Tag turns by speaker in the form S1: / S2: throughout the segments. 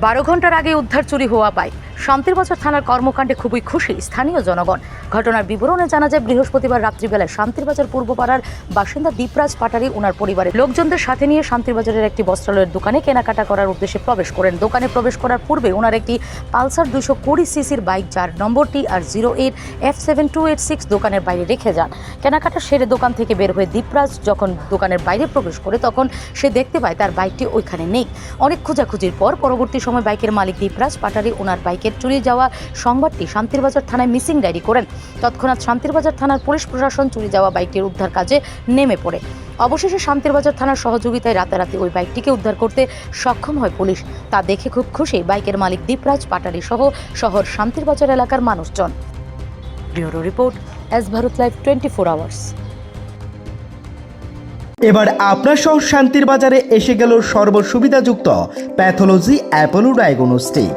S1: বারো ঘণ্টার আগে উদ্ধার চুরি হওয়া বাইক শান্তিরবাজার থানার কর্মকাণ্ডে খুবই খুশি স্থানীয় জনগণ। ঘটনার বিবরণে জানা যায়, বৃহস্পতিবার রাত্রিবেলায় শান্তিরবাজার পূর্বপাড়ার বাসিন্দা দীপরাজ পাটারি ওনার পরিবারের লোকজনদের সাথে নিয়ে শান্তিরবাজারের একটি বস্ত্রালয়ের দোকানে কেনাকাটা করার উদ্দেশ্যে প্রবেশ করেন। দোকানে প্রবেশ করার পূর্বে ওনার একটি পালসার দুশো কুড়ি সিসির বাইক, যার নম্বরটি R zero eight F seven two eight six দোকানের বাইরে রেখে যান। কেনাকাটা সেরে দোকান থেকে বের হয়ে দীপরাজ যখন দোকানের বাইরে প্রবেশ করে, তখন সে দেখতে পায় তার বাইকটি ওইখানে নেই। অনেক খোঁজাখুঁজির পর পরবর্তী সময় বাইকের মালিক দীপরাজ পাটারি ওনার বাইকের চুরি যাওয়া সংবাদটি শান্তিরবাজার থানায় মিসিং ডায়েরি করেন। তৎক্ষণাৎ শান্তিরবাজার থানার পুলিশ প্রশাসন চুরি যাওয়া বাইকটির উদ্ধার কাজে নেমে পড়ে। অবশেষে শান্তিরবাজার থানার সহযোগিতায় রাতারাতি ওই বাইকটিকে উদ্ধার করতে সক্ষম হয় পুলিশ। তা দেখে খুব খুশি বাইকের মালিক দীপরাজ পাটারি সহ শহর শান্তিরবাজার এলাকার মানুষজন। Bureau report, S Bharat live twenty four hours.
S2: এবার আপনার শহর শান্তির বাজারে এসে গেল সর্বসুবিধাযুক্ত প্যাথোলজি অ্যাপোলো ডায়াগনস্টিক।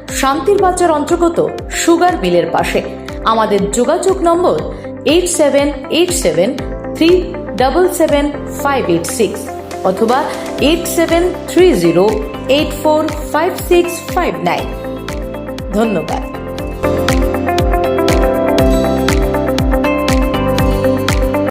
S1: শান্তির বাজার অন্তর্গত সুগার মিলের পাশে। আমাদের যোগাযোগ number eight seven eight seven three double seven five eight six অথবা eight seven three zero eight four five six five nine. ধন্যবাদ।